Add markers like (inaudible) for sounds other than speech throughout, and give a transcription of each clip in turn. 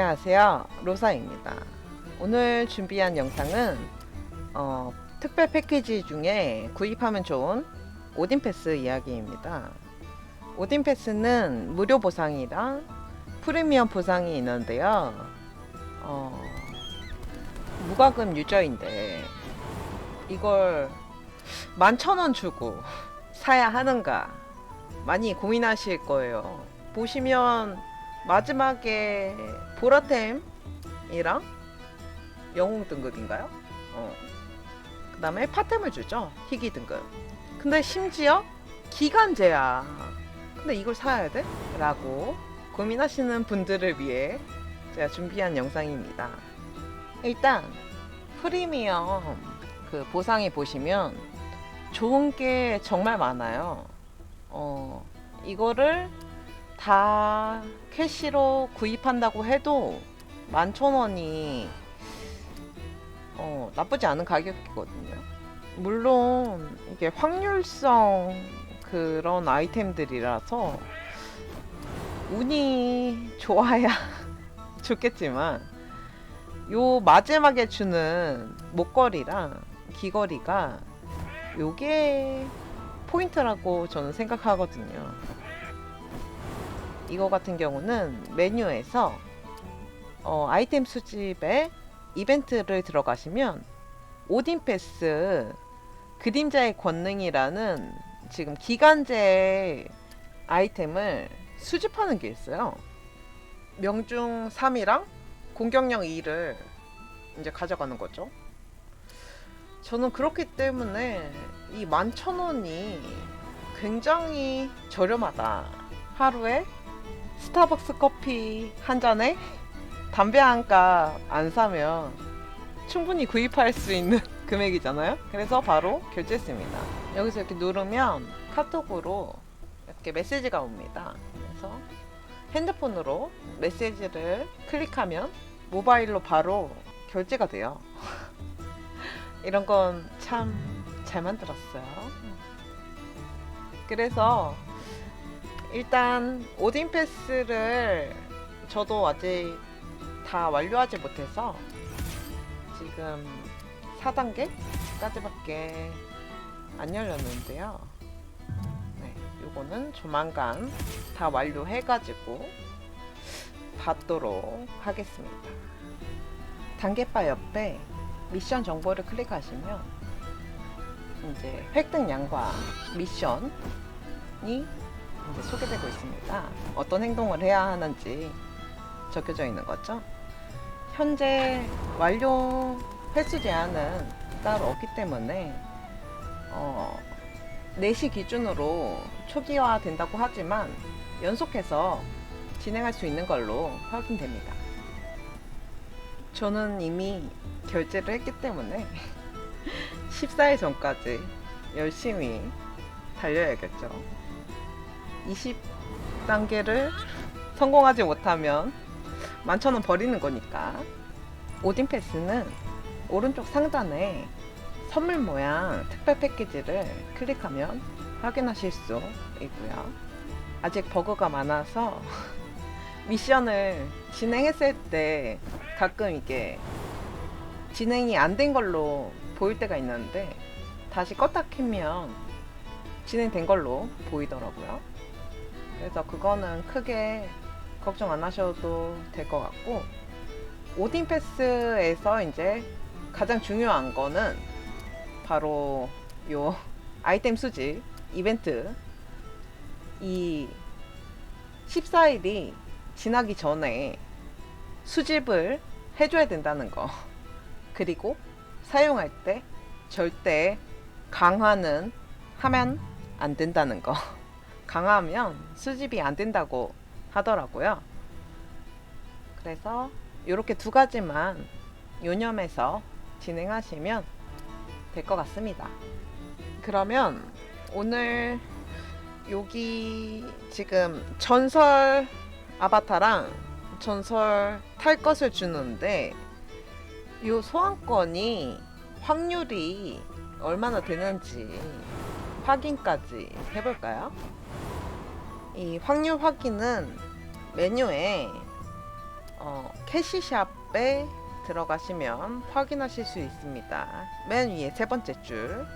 안녕하세요. 로사입니다. 오늘 준비한 영상은 어, 특별 패키지 중에 구입하면 좋은 오딘 패스 이야기입니다. 오딘 패스는 무료 보상이랑 프리미엄 보상이 있는데요. 어, 무과금 유저인데 이걸 11,000원 주고 사야 하는가 많이 고민하실 거예요. 보시면 마지막에 보라템이랑 영웅 등급인가요? 어. 그 다음에 파템을 주죠. 희귀 등급. 근데 심지어 기간제야. 근데 이걸 사야 돼? 라고 고민하시는 분들을 위해 제가 준비한 영상입니다. 일단 프리미엄 그 보상에 보시면 좋은 게 정말 많아요. 어, 이거를 다 캐시로 구입한다고 해도 11,000원이 어, 나쁘지 않은 가격이거든요. 물론 이게 확률성 그런 아이템들이라서 운이 좋아야 (laughs) 좋겠지만 요 마지막에 주는 목걸이랑 귀걸이가 요게 포인트라고 저는 생각하거든요. 이거 같은 경우는 메뉴에서 어, 아이템 수집에 이벤트를 들어가시면 오딘 패스 그림자의 권능이라는 지금 기간제 아이템을 수집하는 게 있어요. 명중 3이랑 공격력 2를 이제 가져가는 거죠. 저는 그렇기 때문에 이 11,000원이 굉장히 저렴하다. 하루에 스타벅스 커피 한 잔에 담배 한 값 안 사면 충분히 구입할 수 있는 (laughs) 금액이잖아요. 그래서 바로 결제했습니다. 여기서 이렇게 누르면 카톡으로 이렇게 메시지가 옵니다. 그래서 핸드폰으로 메시지를 클릭하면 모바일로 바로 결제가 돼요. (laughs) 이런 건 참 잘 만들었어요. 그래서 일단 오딘 패스를 저도 아직 다 완료하지 못해서 지금 4단계까지밖에 안 열렸는데요. 네, 요거는 조만간 다 완료해가지고 받도록 하겠습니다. 단계바 옆에 미션 정보를 클릭하시면 이제 획득량과 미션이 소개되고 있습니다. 어떤 행동을 해야 하는지 적혀져 있는 거죠. 현재 완료 횟수 제한은 따로 없기 때문에 어, 4시 기준으로 초기화 된다고 하지만 연속해서 진행할 수 있는 걸로 확인됩니다. 저는 이미 결제를 했기 때문에 (laughs) 14일 전까지 열심히 달려야겠죠. 20단계를 성공하지 못하면 만천원 버리는 거니까. 오딘 패스는 오른쪽 상단에 선물 모양 특별 패키지를 클릭하면 확인하실 수 있고요. 아직 버그가 많아서 (laughs) 미션을 진행했을 때 가끔 이게 진행이 안 된 걸로 보일 때가 있는데 다시 껐다 켜면 진행된 걸로 보이더라고요. 그래서 그거는 크게 걱정 안 하셔도 될 것 같고 오딘 패스에서 이제 가장 중요한 거는 바로 요 아이템 수집 이벤트. 이 14일이 지나기 전에 수집을 해줘야 된다는 거. 그리고 사용할 때 절대 강화는 하면 안 된다는 거 강화하면 수집이 안 된다고 하더라고요 그래서 이렇게 두 가지만 요념해서 진행하시면 될 것 같습니다. 그러면 오늘 여기 지금 전설 아바타랑 전설 탈 것을 주는데 이 소환권이 확률이 얼마나 되는지 확인까지 해볼까요? 이 확률 확인은 메뉴에 어, 캐시샵에 들어가시면 확인하실 수 있습니다. 맨 위에 세 번째 줄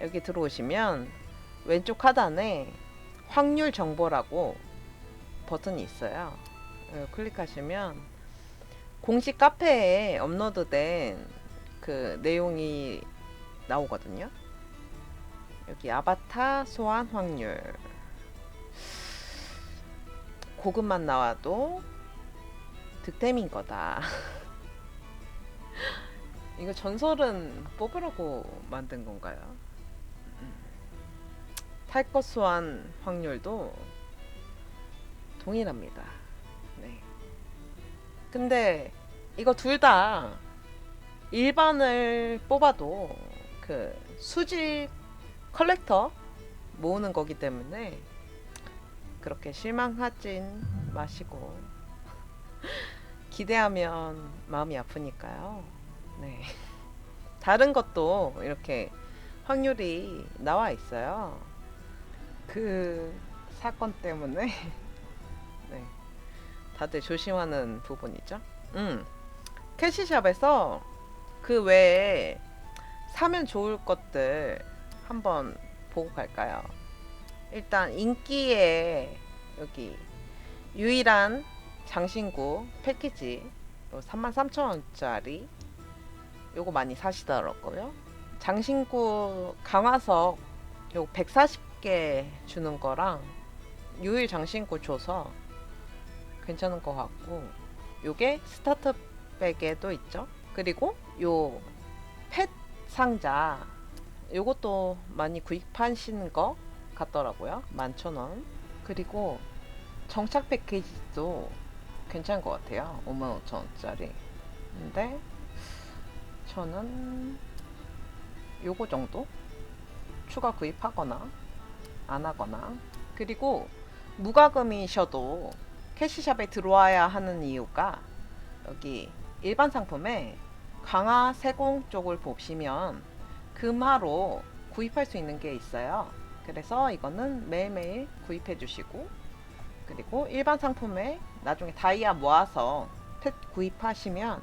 여기 들어오시면 왼쪽 하단에 확률 정보라고 버튼이 있어요. 이거 클릭하시면 공식 카페에 업로드된 그 내용이 나오거든요. 여기 아바타 소환 확률 고급만 나와도 득템인 거다. (laughs) 이거 전설은 뽑으라고 만든 건가요? 음. 탈것 소환 확률도 동일합니다. 네. 근데 이거 둘 다 일반을 뽑아도 그 수직 컬렉터 모으는 거기 때문에 그렇게 실망하진 마시고 (laughs) 기대하면 마음이 아프니까요. 네. (laughs) 다른 것도 이렇게 확률이 나와 있어요. 그 사건 때문에 (laughs) 네. 다들 조심하는 부분이죠. 음. 캐시샵에서 그 외에 사면 좋을 것들 한번 보고 갈까요? 일단 인기에 여기 유일한 장신구 패키지 33,000원짜리 요거 많이 사시더라고요. 장신구 강화석 요 140개 주는 거랑 유일 장신구 줘서 괜찮은 것 같고 요게 스타트 백에도 있죠. 그리고 요 펫 상자 요것도 많이 구입하시는 거 같더라고요. 11,000원. 그리고 정착 패키지도 괜찮은 것 같아요. 55,000원짜리. 근데 저는 요거 정도 추가 구입하거나 안 하거나 그리고 무과금이셔도 캐시샵에 들어와야 하는 이유가 여기 일반 상품에 강화 세공 쪽을 보시면 금화로 구입할 수 있는 게 있어요. 그래서 이거는 매일매일 구입해 주시고 그리고 일반 상품에 나중에 다이아 모아서 펫 구입하시면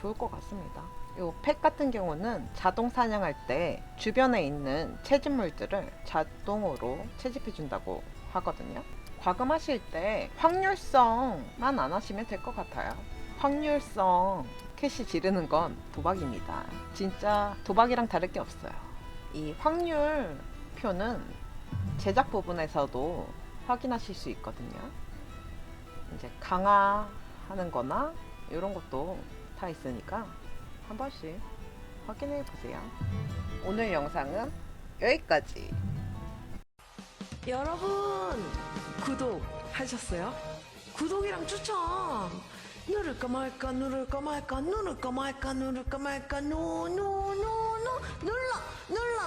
좋을 것 같습니다. 요펫 같은 경우는 자동 사냥할 때 주변에 있는 채집물들을 자동으로 채집해 준다고 하거든요. 과금하실 때 확률성만 안 하시면 될 것 같아요. 확률성 캐시 지르는 건 도박입니다. 진짜 도박이랑 다를 게 없어요. 이 확률 표는 제작 부분에서도 확인하실 수 있거든요. 이제 강화하는 거나 이런 것도 다 있으니까 한 번씩 확인해 보세요. 오늘 영상은 여기까지. 여러분 구독 하셨어요? 구독이랑 추천 누를까 말까 누를까 말까 누를까 말까 누를까 말까 누 누 누 누 눌러 눌러